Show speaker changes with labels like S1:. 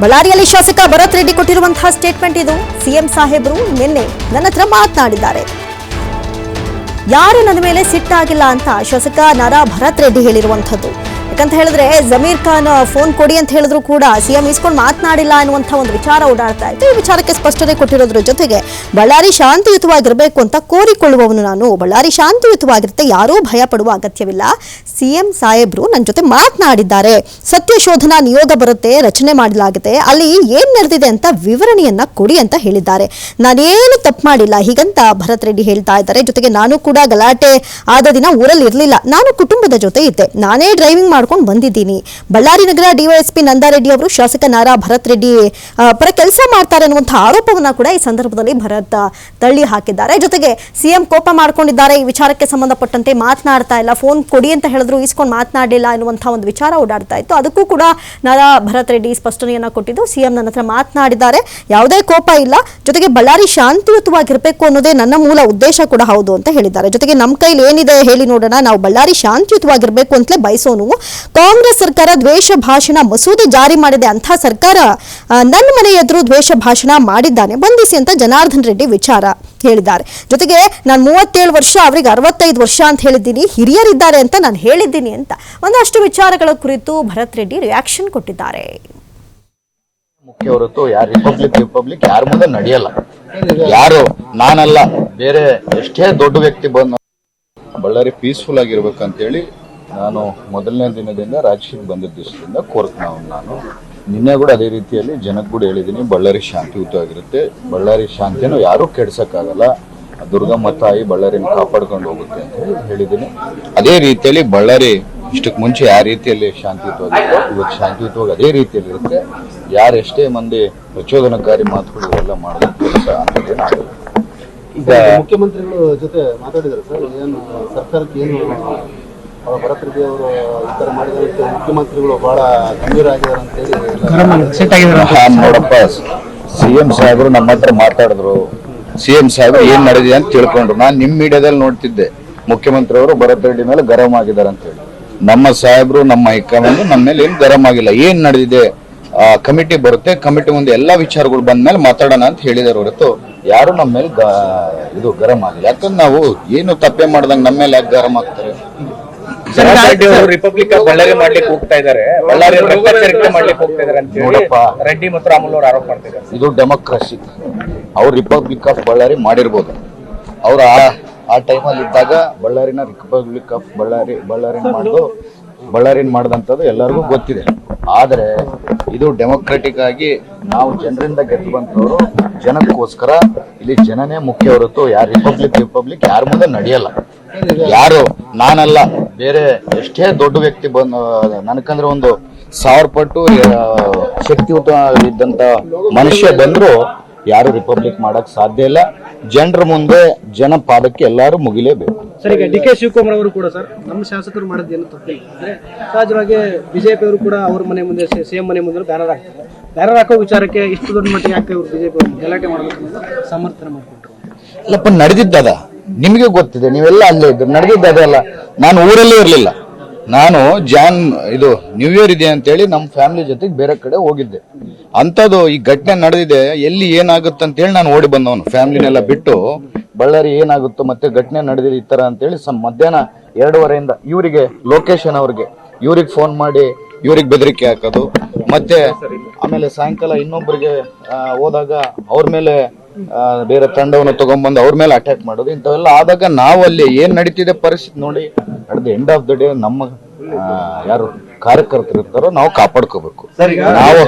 S1: ಬಳ್ಳಾರಿಯಲ್ಲಿ ಶಾಸಕ ಭರತ್ ರೆಡ್ಡಿ ಕೊಟ್ಟಿರುವಂತಹ ಸ್ಟೇಟ್ಮೆಂಟ್ ಇದು. ಸಿಎಂ ಸಾಹೇಬರು ನಿನ್ನೆ ನನ್ನ ಹತ್ರ ಮಾತನಾಡಿದ್ದಾರೆ. ಯಾರು ನನ್ನ ಮೇಲೆ ಸಿಟ್ಟಾಗಿಲ್ಲ ಅಂತ ಶಾಸಕ ನರ ಭರತ್ ರೆಡ್ಡಿ ಹೇಳಿರುವಂಥದ್ದು. ಯಾಕಂತ ಹೇಳಿದ್ರೆ, ಜಮೀರ್ ಖಾನ್ ಫೋನ್ ಕೊಡಿ ಅಂತ ಹೇಳಿದ್ರು ಕೂಡ ಸಿಎಂ ಇಸ್ಕೊಂಡು ಮಾತನಾಡಿಲ್ಲ ಅನ್ನುವಂಥ ಒಂದು ವಿಚಾರ ಓಡಾಡ್ತಾ ಇತ್ತು. ಈ ವಿಚಾರಕ್ಕೆ ಸ್ಪಷ್ಟನೆ ಕೊಟ್ಟಿರೋದ್ರ ಜೊತೆಗೆ, ಬಳ್ಳಾರಿ ಶಾಂತಿಯುತವಾಗಿರಬೇಕು ಅಂತ ಕೋರಿಕೊಳ್ಳುವವನು ನಾನು. ಬಳ್ಳಾರಿ ಶಾಂತಿಯುತವಾಗಿರುತ್ತೆ, ಯಾರೂ ಭಯ ಪಡುವ ಅಗತ್ಯವಿಲ್ಲ. ಸಿಎಂ ಸಾಹೇಬ್ರು ನನ್ನ ಜೊತೆ ಮಾತನಾಡಿದ್ದಾರೆ. ಸತ್ಯಶೋಧನಾ ನಿಯೋಗ ಬರುತ್ತೆ, ರಚನೆ ಮಾಡಲಾಗಿದೆ. ಅಲ್ಲಿ ಏನ್ ನಡೆದಿದೆ ಅಂತ ವಿವರಣೆಯನ್ನ ಕೊಡಿ ಅಂತ ಹೇಳಿದ್ದಾರೆ. ನಾನೇನು ತಪ್ಪು ಮಾಡಿಲ್ಲ. ಹೀಗಂತ ಭರತ್ ರೆಡ್ಡಿ ಹೇಳ್ತಾ ಇದ್ದಾರೆ. ಜೊತೆಗೆ ನಾನು ಕೂಡ ಗಲಾಟೆ ಆದ ದಿನ ಊರಲ್ಲಿ ಇರಲಿಲ್ಲ ನಾನು ಕುಟುಂಬದ ಜೊತೆ ಇದ್ದೆ. ನಾನೇ ಡ್ರೈವಿಂಗ್ ಮಾಡ್ಕೊಂಡು ಬಂದಿದ್ದೀನಿ. ಬಳ್ಳಾರಿ ನಗರ ಡಿವೈಎಸ್ಪಿ ನಂದಾರೆಡ್ಡಿ ಅವರು ಶಾಸಕ ನಾರಾ ಭರತ್ ರೆಡ್ಡಿ ಪರ ಕೆಲಸ ಮಾಡ್ತಾರೆ ಅನ್ನುವಂಥ ಆರೋಪವನ್ನ ಕೂಡ ಈ ಸಂದರ್ಭದಲ್ಲಿ ಭರತ್ ತಳ್ಳಿ ಹಾಕಿದ್ದಾರೆ. ಜೊತೆಗೆ ಸಿಎಂ ಕೋಪ ಮಾಡ್ಕೊಂಡಿದ್ದಾರೆ. ಈ ವಿಚಾರಕ್ಕೆ ಸಂಬಂಧಪಟ್ಟಂತೆ ಮಾತನಾಡ್ತಾ ಇಲ್ಲ. ಫೋನ್ ಕೊಡಿ ಅಂತ ಹೇಳಿದ್ರು ಇಸ್ಕೊಂಡು ಮಾತನಾಡಲಿಲ್ಲ ಅನ್ನುವಂಥ ಒಂದು ವಿಚಾರ ಓಡಾಡ್ತಾ ಇತ್ತು. ಅದಕ್ಕೂ ಕೂಡ ನಾರಾ ಭರತ್ ರೆಡ್ಡಿ ಸ್ಪಷ್ಟನೆಯನ್ನ ಕೊಟ್ಟಿದ್ದು, ಸಿಎಂ ನನ್ನ ಹತ್ರ ಮಾತನಾಡಿದ್ದಾರೆ. ಯಾವುದೇ ಕೋಪ ಇಲ್ಲ. ಜೊತೆಗೆ ಬಳ್ಳಾರಿ ಶಾಂತಿಯುತವಾಗಿರಬೇಕು ಅನ್ನೋದೇ ನನ್ನ ಮೂಲ ಉದ್ದೇಶ ಕೂಡ ಹೌದು ಅಂತ ಹೇಳಿದ್ದಾರೆ. ಜೊತೆಗೆ ನಮ್ಮ ಕೈಲಿ ಏನಿದೆ ಹೇಳಿ ನೋಡೋಣ. ನಾವು ಬಳ್ಳಾರಿ ಶಾಂತಿಯುತವಾಗಿರಬೇಕು ಅಂತಲೇ ಬಯಸೋನು ಕಾಂಗ್ರೆಸ್ ಸರ್ಕಾರ ದ್ವೇಷ ಭಾಷಣ ಮಸೂದೆ ಜಾರಿ ಮಾಡಿದೆ ಅಂತ ಸರ್ಕಾರ ನನ್ನ ಮನೆ ಎದುರು ದ್ವೇಷ ಭಾಷಣ ಮಾಡಿದ್ದಾನೆ. ಬಂಧಿಸಿ ಅಂತ ಜನಾರ್ದನ್ ರೆಡ್ಡಿ ವಿಚಾರ ಹೇಳಿದ್ದಾರೆ. ಜೊತೆಗೆ ನಾನು ಮೂವತ್ತೇಳು ವರ್ಷ, ಅವರಿಗೆ ಅರವತ್ತೈದು ವರ್ಷ ಅಂತ ಹೇಳಿದ್ದೀನಿ. ಹಿರಿಯರಿದ್ದಾರೆ ಅಂತ ನಾನು ಹೇಳಿದ್ದೀನಿ ಅಂತ. ಒಂದಷ್ಟು ವಿಚಾರಗಳ ಕುರಿತು ಭರತ್ ರೆಡ್ಡಿ ರಿಯಾಕ್ಷನ್ ಕೊಟ್ಟಿದ್ದಾರೆ.
S2: ಮುಖ್ಯ ಹೊರತು ಯಾರು ರಿಪಬ್ಲಿಕ್ ರಿಪಬ್ಲಿಕ್ ಯಾರ ಮುಂದೆ ನಡೆಯಲ್ಲ. ಯಾರು, ನಾನಲ್ಲ, ಬೇರೆ ಎಷ್ಟೇ ದೊಡ್ಡ ವ್ಯಕ್ತಿ ಬಂದ ಬಳ್ಳಾರಿ ಪೀಸ್ಫುಲ್ ಆಗಿರ್ಬೇಕಂತೇಳಿ ನಾನು ಮೊದಲನೇ ದಿನದಿಂದ ರಾಜಕೀಯಕ್ಕೆ ಬಂದಿದ್ದ ದಿವಸದಿಂದ ನಾನು ನಿನ್ನೆ ಕೂಡ ಅದೇ ರೀತಿಯಲ್ಲಿ ಜನಕ್ಕೆ ಕೂಡ ಹೇಳಿದ್ದೀನಿ, ಬಳ್ಳಾರಿ ಶಾಂತಿಯುತವಾಗಿರುತ್ತೆ ಬಳ್ಳಾರಿ ಶಾಂತಿಯನ್ನು ಯಾರೂ ಕೆಡ್ಸೋಕ್ಕಾಗಲ್ಲ. ದುರ್ಗಮ್ಮ ತಾಯಿ ಬಳ್ಳಾರಿನ ಕಾಪಾಡ್ಕೊಂಡು ಹೋಗುತ್ತೆ ಅಂತ ಹೇಳಿ ಹೇಳಿದ್ದೀನಿ. ಅದೇ ರೀತಿಯಲ್ಲಿ ಬಳ್ಳಾರಿ ಇಷ್ಟಕ್ಕೆ ಮುಂಚೆ ಯಾವ ರೀತಿಯಲ್ಲಿ ಶಾಂತಿಯುತವಾಗಿತ್ತು ಇವತ್ತು ಶಾಂತಿಯುತವಾಗಿ ಅದೇ ರೀತಿಯಲ್ಲಿ ಇರುತ್ತೆ. ಯಾರೆಷ್ಟೇ ಮಂದಿ ಪ್ರಚೋದನಕಾರಿ ಮಾತುಗಳು ಇವೆಲ್ಲ ಮಾಡೋದು ಅಂತ ಅಂತ
S3: ಈಗ ಮುಖ್ಯಮಂತ್ರಿಗಳು ಜೊತೆ ಮಾತಾಡಿದ್ರು ಸರ್, ಏನು ಸರ್ಕಾರಕ್ಕೆ ಏನು ಅವ್ರ ಸಿ ಈ ಮುಖ್ಯಮಂತ್ರಿಗಳು ಬಹಳ ಗಂಭೀರ ಆಗಿದ್ದಾರೆ ಅಂತ ಹೇಳಿ.
S2: ಹಾ, ನೋಡಪ್ಪ ಸಿಎಂ ಸಾಹೇಬರು ನಮ್ಮ ಹತ್ರ ಮಾತಾಡಿದ್ರು. ಸಿಎಂ ಸಾಹೇಬರು ಏನ್ ನಡೆದಿದೆ ಅಂತ ತಿಳ್ಕೊಂಡ್ರು. ನಾನು ನಿಮ್ಮ ಮೀಡಿಯಾದಲ್ಲಿ ನೋಡ್ತಿದ್ದೆ. ಮುಖ್ಯಮಂತ್ರಿ ಅವರು ಭರತ್ ರೆಡ್ಡಿ ಮೇಲೆ ಗರಂ ಆಗಿದ್ದಾರೆ ಅಂತ ಹೇಳಿ. ನಮ್ಮ ಸಾಹೇಬರು ನಮ್ಮ ಹೈಕಮಾಂಡ್ ನಮ್ಮ ಮೇಲೆ ಏನ್ ಗರಂ ಆಗಿಲ್ಲ. ಏನ್ ನಡೆದಿದೆ? ಕಮಿಟಿ ಬರುತ್ತೆ. ಕಮಿಟಿ ಮುಂದೆ ಎಲ್ಲಾ ವಿಚಾರಗಳು ಬಂದ್ಮೇಲೆ ಮಾತಾಡೋಣ ಅಂತ ಹೇಳಿದಾರೆ ಹೊರತು ಯಾರು ನಮ್ಮ ಮೇಲೆ ಗ- ಇದು ಗರಂ ಆಗಿಲ್ಲ. ಯಾಕಂದ್ರೆ ನಾವು ಏನು ತಪ್ಪೆ ಮಾಡ್ದಂಗೆ ನಮ್ಮ ಮೇಲೆ ಯಾಕೆ ಗರಂ ಆಗ್ತಾರೆ?
S4: ರೆಡ್ಡಿ ಅವರು ರಿಪಬ್ಲಿಕ್ ಆಫ್ ಬಳ್ಳಾರಿ ಮಾಡ್ಲಿಕ್ಕೆ ಹೋಗ್ತಾ ಇದ್ದಾರೆ. ಬಳ್ಳಾರಿ ಮಾಡ್ಲಿಕ್ಕೆ ಹೋಗ್ತಾ ಇದ್ದಾರೆ ಅಂತ ಹೇಳಿ
S2: ನೋಡಪ್ಪ.
S4: ರೆಡ್ಡಿ ಮತ್ತು ರಾಮುಲ್ ಅವರು ಆರೋಪ ಮಾಡ್ತಾ ಇದ್ದಾರೆ
S2: ಇದು ಡೆಮೋಕ್ರಸಿ ಅವ್ರು ರಿಪಬ್ಲಿಕ್ ಆಫ್ ಬಳ್ಳಾರಿ ಮಾಡಿರ್ಬೋದು. ಅವ್ರ ಆ ಆ ಟೈಮಲ್ಲಿ ಇದ್ದಾಗ ಬಳ್ಳಾರಿನ ರಿಪಬ್ಲಿಕ್ ಆಫ್ ಬಳ್ಳಾರಿ ಬಳ್ಳಾರಿನ ಮಾಡೋದು ಬಳ್ಳಾರಿನ ಮಾಡಿದಂಥದ್ದು ಎಲ್ಲರಿಗೂ ಗೊತ್ತಿದೆ. ಆದರೆ ಇದು ಡೆಮೋಕ್ರೆಟಿಕ್ ಆಗಿ ನಾವು ಜನರಿಂದ ಗೆದ್ದು ಬಂದವರು ಜನಕ್ಕೋಸ್ಕರ ಇಲ್ಲಿ ಜನನೇ ಮುಖ್ಯ ಹೊರತು ಯಾರು ರಿಪಬ್ಲಿಕ್ ರಿಪಬ್ಲಿಕ್ ಯಾರ ಮುಂದೆ ನಡೆಯಲ್ಲ. ಯಾರು? ನಾನಲ್ಲ. ಬೇರೆ ಎಷ್ಟೇ ದೊಡ್ಡ ವ್ಯಕ್ತಿ ಬಂದು ನನಕಂದ್ರೆ ಒಂದು ಸಾವಿರ ಪಟ್ಟು ಶಕ್ತಿಯುತ ಇದ್ದಂತ ಮನುಷ್ಯ ಬಂದ್ರು ಯಾರು ರಿಪಬ್ಲಿಕ್ ಮಾಡಕ್ ಸಾಧ್ಯ ಇಲ್ಲ. ಜನರ ಮುಂದೆ ಜನ ಪಾದಕ್ಕೆ ಎಲ್ಲಾರು ಮುಗಿಲೇಬೇಕು.
S5: ಸರ್ ಈಗ ಡಿ ಕೆ ಶಿವಕುಮಾರ್ ಅವರು ಕೂಡ ಸರ್ ನಮ್ಮ ಶಾಸಕರು ಮಾಡೋದು ಏನು ತಪ್ಪಿಲ್ಲ ಅಂದ್ರೆ ಸಹಜವಾಗಿ ಬಿಜೆಪಿ ಅವರು ಕೂಡ ಅವ್ರ ಮನೆ ಮುಂದೆ ಸಿಎಂ ಮನೆ ಮುಂದೆ ಬ್ಯಾನರ್ ಹಾಕ್ತಾರೆ. ಬ್ಯಾನರ್ ಹಾಕೋ ವಿಚಾರಕ್ಕೆ ಇಷ್ಟು ದೊಡ್ಡ ಮಟ್ಟಿಗೆ ಯಾಕೆ ಇವರು ಬಿಜೆಪಿ ಅವರು ಗಲಾಟೆ ಮಾಡಬೇಕು ಸಮರ್ಥನೆ ಮಾಡಿಕೊಟ್ರು?
S2: ಇಲ್ಲಪ್ಪ ನಡೆದಿದ್ದದ? ನಿಮಗೆ ಗೊತ್ತಿದೆ, ನೀವೆಲ್ಲ ಅಲ್ಲೇ ಇದ್ರು ನಡೆದಿದ್ದದ ಅಲ್ಲ, ನಾನು ಊರಲ್ಲೇ ಇರಲಿಲ್ಲ. ನಾನು ಜಾನ್, ಇದು ನ್ಯೂ ಇಯರ್ ಇದೆ ಅಂತೇಳಿ ನಮ್ಮ ಫ್ಯಾಮಿಲಿ ಜೊತೆಗೆ ಬೇರೆ ಕಡೆ ಹೋಗಿದ್ದೆ. ಅಂಥದ್ದು ಈ ಘಟನೆ ನಡೆದಿದೆ, ಎಲ್ಲಿ ಏನಾಗುತ್ತೆ ಅಂತೇಳಿ ನಾನು ಓಡಿ ಬಂದವನು. ಫ್ಯಾಮಿಲಿನೆಲ್ಲ ಬಿಟ್ಟು, ಬಳ್ಳಾರಿ ಏನಾಗುತ್ತೋ ಮತ್ತೆ ಘಟನೆ ನಡೆದಿದೆ ಈ ಥರ ಅಂತೇಳಿ ಸಮ್ ಮಧ್ಯಾಹ್ನ ಎರಡೂವರೆಯಿಂದ ಇವರಿಗೆ, ಲೊಕೇಶನ್ ಅವ್ರಿಗೆ, ಇವ್ರಿಗೆ ಫೋನ್ ಮಾಡಿ, ಇವ್ರಿಗೆ ಬೆದರಿಕೆ ಹಾಕೋದು, ಮತ್ತೆ ಆಮೇಲೆ ಸಾಯಂಕಾಲ ಇನ್ನೊಬ್ಬರಿಗೆ ಹೋದಾಗ ಅವ್ರ ಮೇಲೆ ಬೇರೆ ತಂಡವನ್ನು ತಗೊಂಡ್ಬಂದು ಅವ್ರ ಮೇಲೆ ಅಟ್ಯಾಕ್ ಮಾಡೋದು ಇಂಥವೆಲ್ಲ ಆದಾಗ ನಾವು ಅಲ್ಲಿ ಏನ್ ನಡೀತಿದೆ ಪರಿಸ್ಥಿತಿ ನೋಡಿ at the end of the day ನಮ್ಮ ಯಾರು ಕಾರ್ಯಕರ್ತರು ಇರ್ತಾರೋ ನಾವು ಕಾಪಾಡ್ಕೋಬೇಕು. ನಾವು